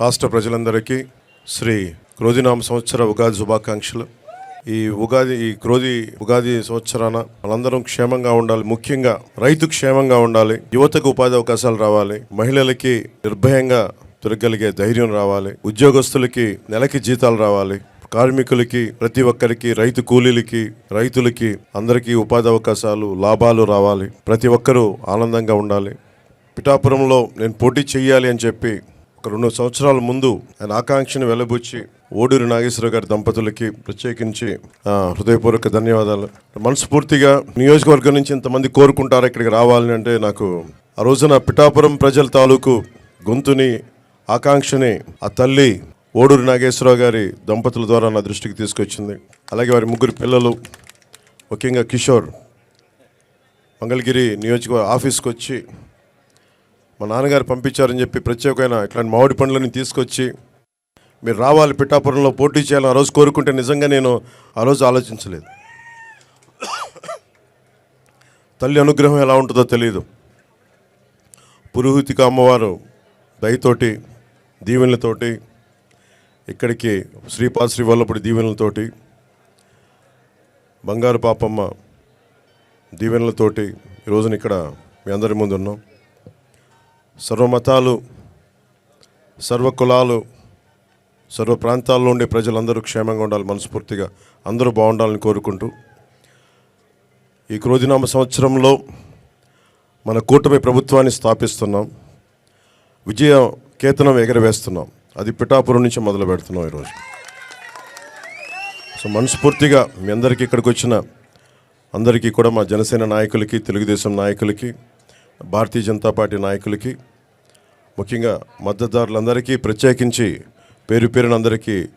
రాష్ట్ర ప్రజలందరికీ శ్రీ క్రోధినామ సంవత్సర ఉగాది శుభాకాంక్షలు. ఈ ఉగాది ఈ క్రోధి ఉగాది సంవత్సరాన మనందరం క్షేమంగా ఉండాలి. ముఖ్యంగా రైతు క్షేమంగా ఉండాలి. యువతకు ఉపాధి అవకాశాలు రావాలి. మహిళలకి నిర్భయంగా తిరగలిగే ధైర్యం రావాలి. ఉద్యోగస్తులకి నెలకి జీతాలు రావాలి. కార్మికులకి ప్రతి ఒక్కరికి రైతు కూలీలకి రైతులకి అందరికీ ఉపాధి అవకాశాలు లాభాలు రావాలి. ప్రతి ఒక్కరూ ఆనందంగా ఉండాలి. పిఠాపురంలో నేను పోటీ చెయ్యాలి అని చెప్పి ఒక రెండు సంవత్సరాల ముందు ఆయన ఆకాంక్షను వెలబుచ్చి ఓడూరి నాగేశ్వర గారి దంపతులకి ప్రత్యేకించి హృదయపూర్వక ధన్యవాదాలు. మనస్ఫూర్తిగా నియోజకవర్గం నుంచి ఇంతమంది కోరుకుంటారు ఇక్కడికి రావాలని అంటే నాకు ఆ రోజున పిఠాపురం ప్రజల తాలూకు గొంతుని ఆకాంక్షని ఆ తల్లి ఓడూరి నాగేశ్వరరావు గారి దంపతుల ద్వారా నా దృష్టికి తీసుకొచ్చింది. అలాగే వారి ముగ్గురు పిల్లలు ముఖ్యంగా కిషోర్ మంగళగిరి నియోజకవర్గ ఆఫీస్కి వచ్చి మా నాన్నగారు పంపించారని చెప్పి ప్రత్యేకమైన ఇట్లాంటి మామిడి పండ్లని తీసుకొచ్చి మీరు రావాలి పిఠాపురంలో పోటీ చేయాలని ఆ రోజు కోరుకుంటే నిజంగా నేను ఆ రోజు ఆలోచించలేదు. తల్లి అనుగ్రహం ఎలా ఉంటుందో తెలియదు పురోహితిక అమ్మవారు దయతోటి దీవెనలతోటి ఇక్కడికి శ్రీపాద శ్రీ వల్లపుడి దీవెనలతోటి బంగారు పాపమ్మ దీవెనలతోటి ఈ రోజున ఇక్కడ మీ అందరి ముందు ఉన్నాం సర్వమతాలు సర్వ కులాలు సర్వ ప్రాంతాల్లో ఉండే ప్రజలందరూ క్షేమంగా ఉండాలి మనస్ఫూర్తిగా. అందరూ బాగుండాలని కోరుకుంటూ ఈ క్రోధినామ సంవత్సరంలో మన కూటమి ప్రభుత్వాన్ని స్థాపిస్తున్నాం. విజయ కేతనం ఎగరవేస్తున్నాం. అది పిఠాపురం నుంచి మొదలు పెడుతున్నాం ఈరోజు. సో మనస్ఫూర్తిగా మీ అందరికీ ఇక్కడికి వచ్చిన అందరికీ కూడా మా జనసేన నాయకులకి తెలుగుదేశం నాయకులకి భారతీయ జనతా పార్టీ నాయకులకి ముఖ్యంగా మద్దతుదారులందరికీ ప్రత్యేకించి పేరు పేరునందరికీ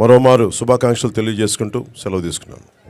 మరోమారు శుభాకాంక్షలు తెలియజేసుకుంటూ సెలవు తీసుకున్నాను.